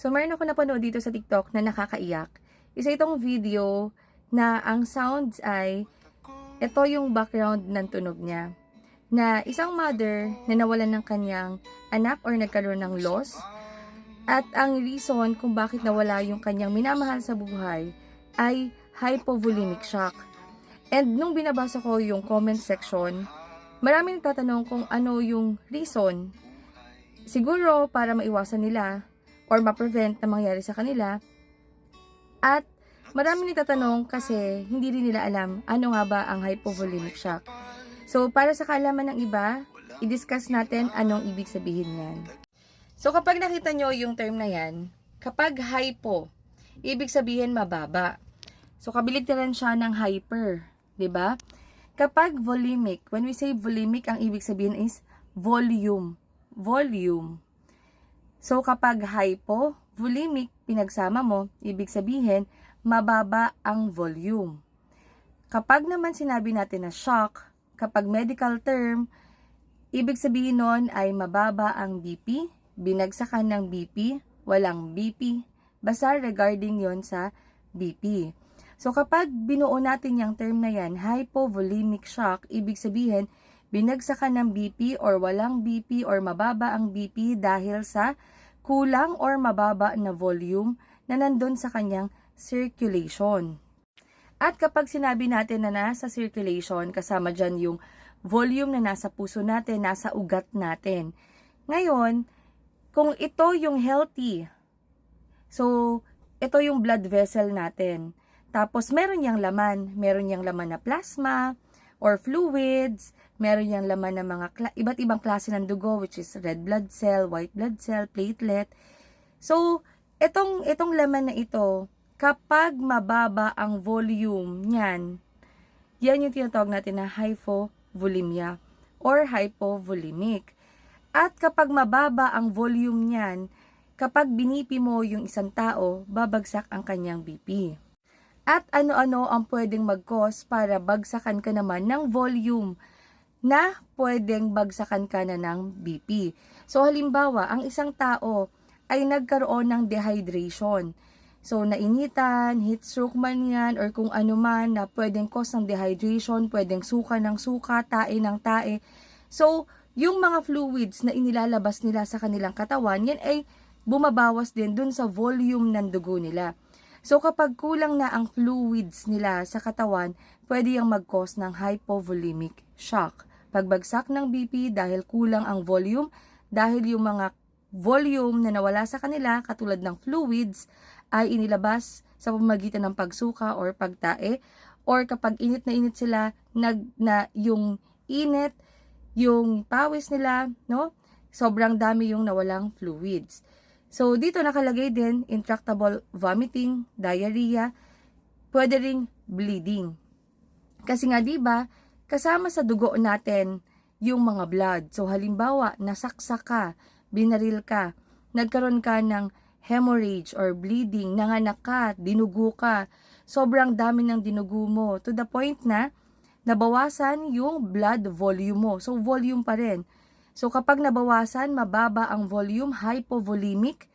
So, meron ako napanood dito sa TikTok na nakakaiyak. Isa itong video na ang sounds ay, ito yung background ng tunog niya. Na isang mother na nawalan ng kanyang anak or nagkaroon ng loss. At ang reason kung bakit nawala yung kanyang minamahal sa buhay ay hypovolemic shock. And nung binabasa ko yung comment section, maraming tatanong kung ano yung reason. Siguro para maiwasan nila or ma-prevent na mangyari sa kanila. At maraming nagtatanong kasi hindi rin nila alam ano nga ba ang hypovolemic shock. So para sa kaalaman ng iba, i-discuss natin anong ibig sabihin yan. So kapag nakita nyo yung term na yan, kapag hypo, ibig sabihin mababa. So kabiligtaran siya ng hyper, 'di ba? Kapag volemic, when we say volemic, ang ibig sabihin is volume. Volume. So kapag hypo, volemic, pinagsama mo, ibig sabihin mababa ang volume. Kapag naman sinabi natin na shock, kapag medical term, ibig sabihin nun ay mababa ang BP, binagsakan ng BP, walang BP, basta regarding yon sa BP. So kapag binuo natin yung term na yan, hypovolemic shock, ibig sabihin, binagsakan ng BP or walang BP or mababa ang BP dahil sa kulang or mababa na volume na nandun sa kanyang circulation. At kapag sinabi natin na nasa circulation, kasama dyan yung volume na nasa puso natin, nasa ugat natin. Ngayon, kung ito yung healthy, so ito yung blood vessel natin. Tapos meron yang laman, meron yang laman na plasma or fluids, meron yang laman ng mga iba't ibang klase ng dugo which is red blood cell, white blood cell, platelet. So, itong itong laman na ito, kapag mababa ang volume niyan, yan yung tinatawag natin na hypovolemia or hypovolemic. At kapag mababa ang volume niyan, kapag binipi mo yung isang tao, babagsak ang kanyang BP. At ano-ano ang pwedeng mag-cause para bagsakan ka naman ng volume na pwedeng bagsakan ka na ng BP. So halimbawa, ang isang tao ay nagkaroon ng dehydration. So nainitan, heat stroke man yan, or kung ano man na pwedeng cause ng dehydration, pwedeng suka ng suka, tae ng tae. So, yung mga fluids na inilalabas nila sa kanilang katawan, yan ay bumabawas din dun sa volume ng dugo nila. So kapag kulang na ang fluids nila sa katawan, pwede yung mag-cause ng hypovolemic shock. Pagbagsak ng BP dahil kulang ang volume, dahil yung mga volume na nawala sa kanila, katulad ng fluids, ay inilabas sa pamagitan ng pagsuka or pagtae, or kapag init na init sila, nag, na yung init, yung pawis nila, no? Sobrang dami yung nawalang fluids. So, dito nakalagay din, intractable vomiting, diarrhea, pwede ring bleeding. Kasi nga, di ba, kasama sa dugo natin yung mga blood. So, halimbawa, nasaksak ka, binaril ka, nagkaroon ka ng hemorrhage or bleeding, nanganak ka, dinugo ka, sobrang dami ng dinugo mo, to the point na nabawasan yung blood volume mo. So, volume pa rin. So, kapag nabawasan, mababa ang volume, hypovolemic,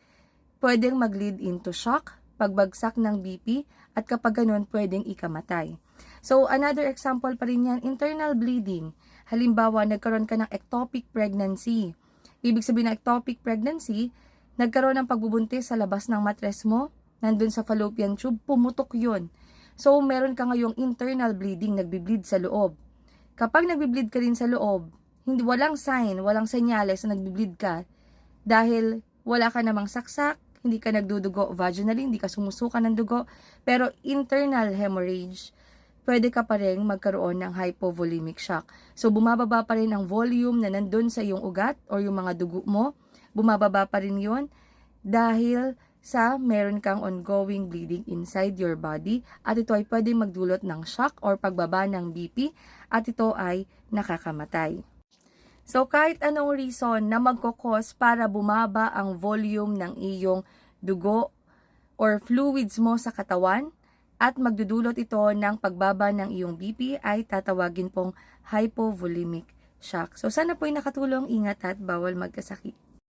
pwedeng mag-lead into shock, pagbagsak ng BP, at kapag ganun, pwedeng ikamatay. So, another example pa rin yan, internal bleeding. Halimbawa, nagkaroon ka ng ectopic pregnancy. Ibig sabihin ng ectopic pregnancy, nagkaroon ng pagbubuntis sa labas ng matres mo, nandun sa fallopian tube, pumutok yun. So, meron ka ngayong internal bleeding, nagbi-bleed sa loob. Kapag nagbi-bleed ka rin sa loob, hindi walang sign, walang senyales na nagbi-bleed ka. Dahil wala ka namang saksak, hindi ka nagdudugo vaginally, hindi ka sumusuka ng dugo, pero internal hemorrhage, pwede ka pa rin magkaroon ng hypovolemic shock. So, bumababa pa rin ang volume na nandun sa iyong ugat or yung mga dugo mo, bumababa pa rin yun dahil sa meron kang ongoing bleeding inside your body. At ito ay pwedeng magdulot ng shock or pagbaba ng BP at ito ay nakakamatay. So, kahit anong reason na magkokos para bumaba ang volume ng iyong dugo or fluids mo sa katawan at magdudulot ito ng pagbaba ng iyong BP ay tatawagin pong hypovolemic shock. So, sana po ay nakatulong. Ingat at bawal magkasakit.